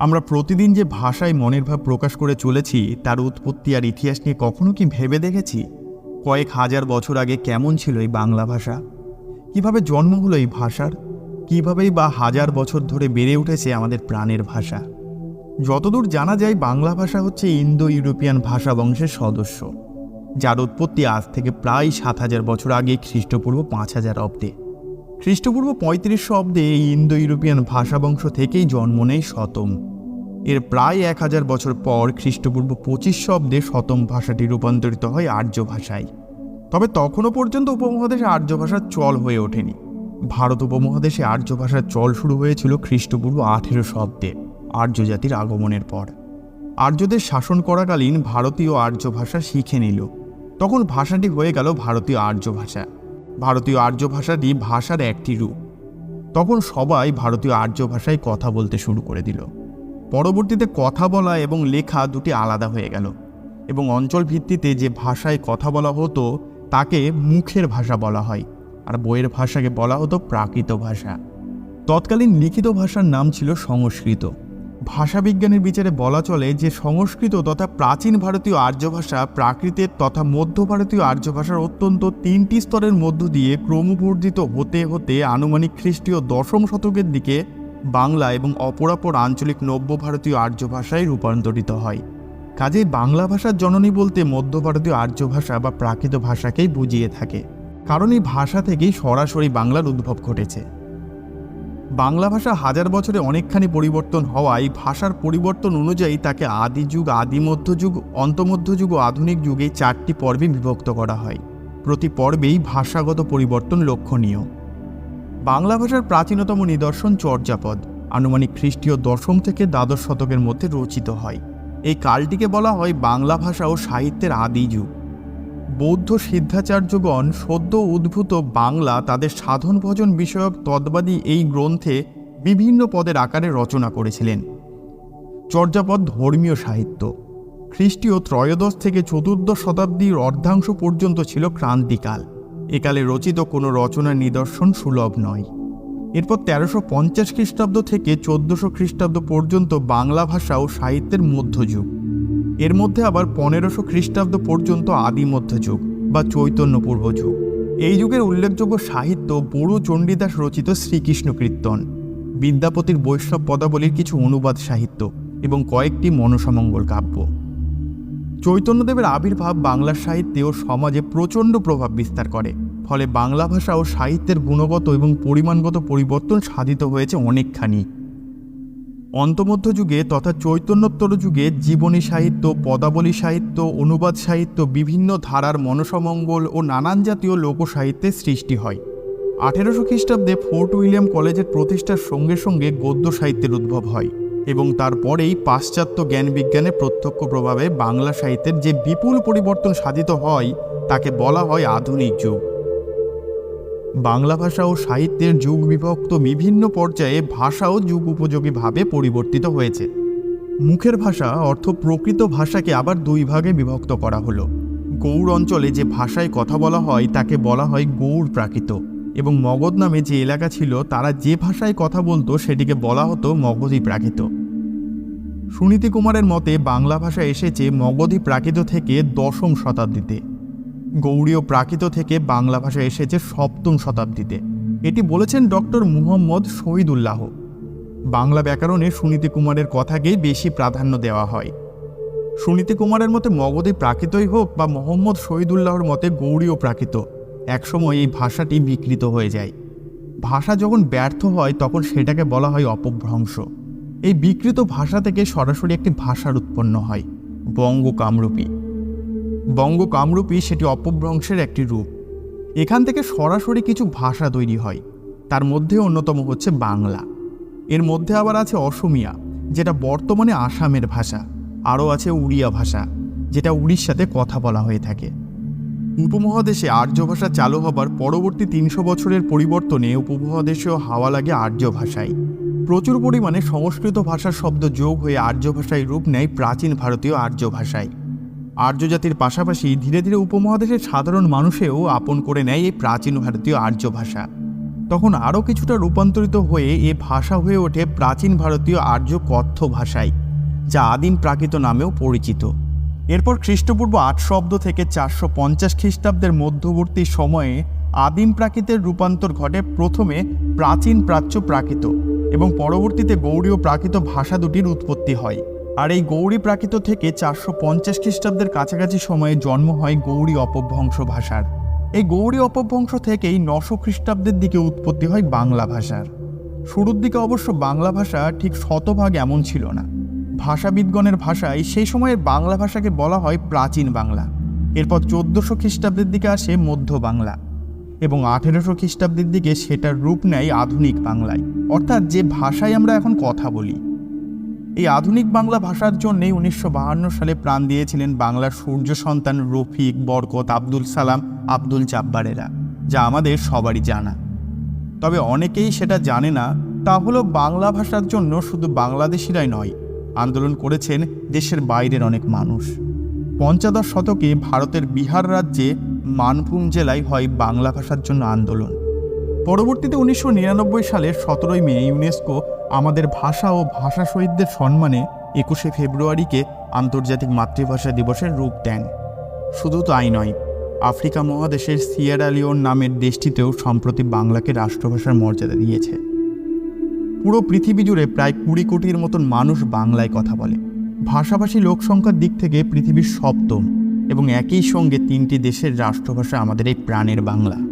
আমরা প্রতিদিন যে ভাষায় মনের ভাব প্রকাশ করে চলেছি, তার উৎপত্তি আর ইতিহাস নিয়ে কখনো কি ভেবে দেখেছি? কয়েক হাজার বছর আগে কেমন ছিল এই বাংলা ভাষা? কীভাবে জন্ম হলো এই ভাষার? কীভাবেই বা হাজার বছর ধরে বেড়ে উঠেছে আমাদের প্রাণের ভাষা? যতদূর জানা যায়, বাংলা ভাষা হচ্ছে ইন্দো ইউরোপিয়ান ভাষা বংশের সদস্য, যার উৎপত্তি আজ থেকে প্রায় সাত হাজার বছর আগে খ্রিস্টপূর্ব পাঁচ হাজার অব্দে। খ্রিস্টপূর্ব পঁয়ত্রিশশো অব্দে এই ইন্দো ইউরোপিয়ান ভাষাবংশ থেকেই জন্ম নেয় শতম। এর প্রায় এক হাজার বছর পর খ্রিস্টপূর্ব পঁচিশশো অব্দে শতম ভাষাটি রূপান্তরিত হয় আর্য ভাষায়। তবে তখনও পর্যন্ত উপমহাদেশে আর্য ভাষার চল হয়ে ওঠেনি। ভারত উপমহাদেশে আর্য ভাষার চল শুরু হয়েছিল খ্রিস্টপূর্ব আঠেরো শব্দে, আর্য জাতির আগমনের পর। আর্যদের শাসন করাকালীন ভারতীয় আর্য ভাষা শিখে নিল। তখন ভাষাটি হয়ে গেল ভারতীয় আর্য ভাষা। ভারতীয় আর্য ভাষাটি ভাষার একটি রূপ। তখন সবাই ভারতীয় আর্য ভাষায় কথা বলতে শুরু করে দিল। পরবর্তীতে কথা বলা এবং লেখা দুটি আলাদা হয়ে গেল এবং অঞ্চল ভিত্তিতে যে ভাষায় কথা বলা হতো, তাকে মুখের ভাষা বলা হয় আর বইয়ের ভাষাকে বলা হতো প্রাকৃত ভাষা। তৎকালীন লিখিত ভাষার নাম ছিল সংস্কৃত। ভাষাবিজ্ঞানের বিচারে বলা চলে যে সংস্কৃত তথা প্রাচীন ভারতীয় আর্য ভাষা প্রাকৃতের তথা মধ্য ভারতীয় আর্য ভাষার অত্যন্ত তিনটি স্তরের মধ্য দিয়ে ক্রমবর্ধিত হতে হতে আনুমানিক খ্রিস্টীয় দশম শতকের দিকে বাংলা এবং অপরাপর আঞ্চলিক নব্য ভারতীয় আর্য ভাষায় রূপান্তরিত হয়। কাজেই বাংলা ভাষার জননী বলতে মধ্য ভারতীয় আর্য ভাষা বা প্রাকৃত ভাষাকেই বুঝিয়ে থাকে। কারণ এই ভাষা থেকেই সরাসরি বাংলার উদ্ভব ঘটেছে। বাংলা ভাষা হাজার বছরে অনেকখানি পরিবর্তন হওয়ায় ভাষার পরিবর্তন অনুযায়ী তাকে আদি যুগ, আদি মধ্যযুগ অন্তমধ্যযুগ ও আধুনিক যুগে চারটি পর্বে বিভক্ত করা হয়। প্রতি পর্বেই ভাষাগত পরিবর্তন লক্ষণীয়। বাংলা ভাষার প্রাচীনতম নিদর্শন চর্যাপদ, আনুমানিক খ্রিস্টীয় দশম থেকে দ্বাদশ শতকের মধ্যে রচিত হয়। এই কালটিকে বলা হয় বাংলা ভাষা ও সাহিত্যের আদি যুগ। বৌদ্ধ সিদ্ধাচার্যগণ সদ্য উদ্ভূত বাংলা তাদের সাধন ভজন বিষয়ক তদ্বাদী এই গ্রন্থে বিভিন্ন পদের আকারে রচনা করেছিলেন। চর্যাপদ ধর্মীয় সাহিত্য। খ্রিস্টীয় ত্রয়োদশ থেকে চতুর্দশ শতাব্দীর অর্ধাংশ পর্যন্ত ছিল ক্রান্তিকাল। একালে রচিত কোনো রচনার নিদর্শন সুলভ নয়। এরপর তেরোশো পঞ্চাশ খ্রিস্টাব্দ থেকে চোদ্দশো খ্রিস্টাব্দ পর্যন্ত বাংলা ভাষা ও সাহিত্যের মধ্যযুগ। এর মধ্যে আবার পনেরোশো খ্রিস্টাব্দ পর্যন্ত আদি মধ্যযুগ বা চৈতন্য পূর্ব যুগ। এই যুগের উল্লেখযোগ্য সাহিত্য বড়ু চণ্ডীদাস রচিত শ্রীকৃষ্ণ কীর্তন। বিদ্যাপতির বৈষ্ণব পদাবলীর কিছু অনুবাদ সাহিত্য এবং কয়েকটি মনসামঙ্গল কাব্য। চৈতন্যদেবের আবির্ভাব বাংলা সাহিত্যে ও সমাজে প্রচণ্ড প্রভাব বিস্তার করে, ফলে বাংলা ভাষা ও সাহিত্যের গুণগত এবং পরিমাণগত পরিবর্তন সাধিত হয়েছে অনেকখানি। অন্তমধ্য যুগে তথা চৈতন্যোত্তর যুগে জীবনী সাহিত্য, পদাবলী সাহিত্য, অনুবাদ সাহিত্য, বিভিন্ন ধারার মনসমঙ্গল ও নানান জাতীয় লোকসাহিত্যের সৃষ্টি হয়। আঠেরোশো খ্রিস্টাব্দে ফোর্ট উইলিয়াম কলেজের প্রতিষ্ঠার সঙ্গে সঙ্গে গদ্য সাহিত্যের উদ্ভব হয় এবং তারপরেই পাশ্চাত্য জ্ঞান বিজ্ঞানের প্রত্যক্ষ প্রভাবে বাংলা সাহিত্যের যে বিপুল পরিবর্তন সাধিত হয়, তাকে বলা হয় আধুনিক যুগ। বাংলা ভাষা ও সাহিত্যের যুগ বিভক্ত বিভিন্ন পর্যায়ে ভাষাও যুগ উপযোগীভাবে পরিবর্তিত হয়েছে। মুখের ভাষা অর্থ প্রকৃত ভাষাকে আবার দুই ভাগে বিভক্ত করা হলো। গৌড় অঞ্চলে যে ভাষায় কথা বলা হয়, তাকে বলা হয় গৌড় প্রাকৃত এবং মগধ নামে যে এলাকা ছিল, তারা যে ভাষায় কথা বলতো, সেটিকে বলা হতো মগধী প্রাকৃত। সুনীতি কুমারের মতে, বাংলা ভাষা এসেছে মগধী প্রাকৃত থেকে দশম শতাব্দীতে। গৌড়ীয় প্রাকৃত থেকে বাংলা ভাষা এসেছে সপ্তম শতাব্দীতে। এটি বলেছেন ডক্টর মুহম্মদ শহীদুল্লাহ। বাংলা ব্যাকরণে সুনীতি কুমারের কথাকেই বেশি প্রাধান্য দেওয়া হয়। সুনীতি কুমারের মতে মগধী প্রাকৃতই হোক বা মোহাম্মদ শহীদুল্লাহর মতে গৌড়ীয় প্রাকৃত, একসময় এই ভাষাটি বিকৃত হয়ে যায়। ভাষা যখন ব্যর্থ হয়, তখন সেটাকে বলা হয় অপভ্রংশ। এই বিকৃত ভাষা থেকে সরাসরি একটি ভাষার উৎপন্ন হয় বঙ্গ কামরূপী বঙ্গ কামরূপী সেটি অপভ্রংশের একটি রূপ। এখান থেকে সরাসরি কিছু ভাষা তৈরি হয়। তার মধ্যে অন্যতম হচ্ছে বাংলা। এর মধ্যে আবার আছে অসমিয়া, যেটা বর্তমানে আসামের ভাষা। আরও আছে উড়িয়া ভাষা, যেটা উড়িষ্যাতে কথা বলা হয়ে থাকে। উপমহাদেশে আর্য ভাষা চালু হবার পরবর্তী তিনশো বছরের পরিবর্তনে উপমহাদেশেও হাওয়া লাগে আর্য ভাষায়। প্রচুর পরিমাণে সংস্কৃত ভাষার শব্দ যোগ হয়ে আর্য ভাষায় রূপ নেয় প্রাচীন ভারতীয় আর্য ভাষায়। আর্য জাতির পাশাপাশি ধীরে ধীরে উপমহাদেশের সাধারণ মানুষেও আপন করে নেয় এই প্রাচীন ভারতীয় আর্য ভাষা। তখন আরও কিছুটা রূপান্তরিত হয়ে এ ভাষা হয়ে ওঠে প্রাচীন ভারতীয় আর্য কথ্য ভাষায়, যা আদিম প্রাকৃত নামেও পরিচিত। এরপর খ্রিস্টপূর্ব আটশো অব্দ থেকে চারশো পঞ্চাশ খ্রিস্টাব্দের মধ্যবর্তী সময়ে আদিম প্রাকৃতের রূপান্তর ঘটে প্রথমে প্রাচীন প্রাচ্য প্রাকৃত এবং পরবর্তীতে গৌড়ীয় প্রাকৃত ভাষা দুটির উৎপত্তি হয়। আর এই গৌরী প্রাকৃত থেকে চারশো পঞ্চাশ খ্রিস্টাব্দের কাছাকাছি সময়ে জন্ম হয় গৌরী অপভ্রংশ ভাষার। এই গৌরী অপভ্রংশ থেকেই নশো খ্রিস্টাব্দের দিকে উৎপত্তি হয় বাংলা ভাষার। শুরুর দিকে অবশ্য বাংলা ভাষা ঠিক শতভাগ এমন ছিল না। ভাষাবিদগণের ভাষায় সেই সময়ের বাংলা ভাষাকে বলা হয় প্রাচীন বাংলা। এরপর চোদ্দোশো খ্রিস্টাব্দের দিকে আসে মধ্য বাংলা এবং আঠেরোশো খ্রিস্টাব্দের দিকে সেটার রূপ নেয় আধুনিক বাংলায়। অর্থাৎ যে ভাষায় আমরা এখন কথা বলি এই আধুনিক বাংলা ভাষার জন্যেই উনিশশো সালে প্রাণ দিয়েছিলেন বাংলার সূর্য সন্তান রফিক বরকত আব্দুল সালাম, আব্দুল জাব্বারেরা, যা আমাদের সবারই জানা। তবে অনেকেই সেটা জানে না, তা হলো বাংলা ভাষার জন্য শুধু বাংলাদেশিরাই নয়, আন্দোলন করেছেন দেশের বাইরের অনেক মানুষ। পঞ্চদশ শতকে ভারতের বিহার রাজ্যে মানভূম জেলায় হয় বাংলা ভাষার জন্য আন্দোলন। পরবর্তীতে উনিশশো সালের সতেরোই মে ইউনেস্কো আমাদের ভাষা ও ভাষা শহীদদের সম্মানে একুশে ফেব্রুয়ারিকে আন্তর্জাতিক মাতৃভাষা দিবসের রূপ দেন। শুধু তাই নয়, আফ্রিকা মহাদেশের সিয়েরা লিওন নামের দেশটিতেও সম্প্রতি বাংলাকে রাষ্ট্রভাষার মর্যাদা দিয়েছে। পুরো পৃথিবী জুড়ে প্রায় কুড়ি কোটির মতন মানুষ বাংলায় কথা বলে। ভাষাভাষী লোক সংখ্যার দিক থেকে পৃথিবীর সপ্তম এবং একই সঙ্গে তিনটি দেশের রাষ্ট্রভাষা আমাদের এই প্রাণের বাংলা।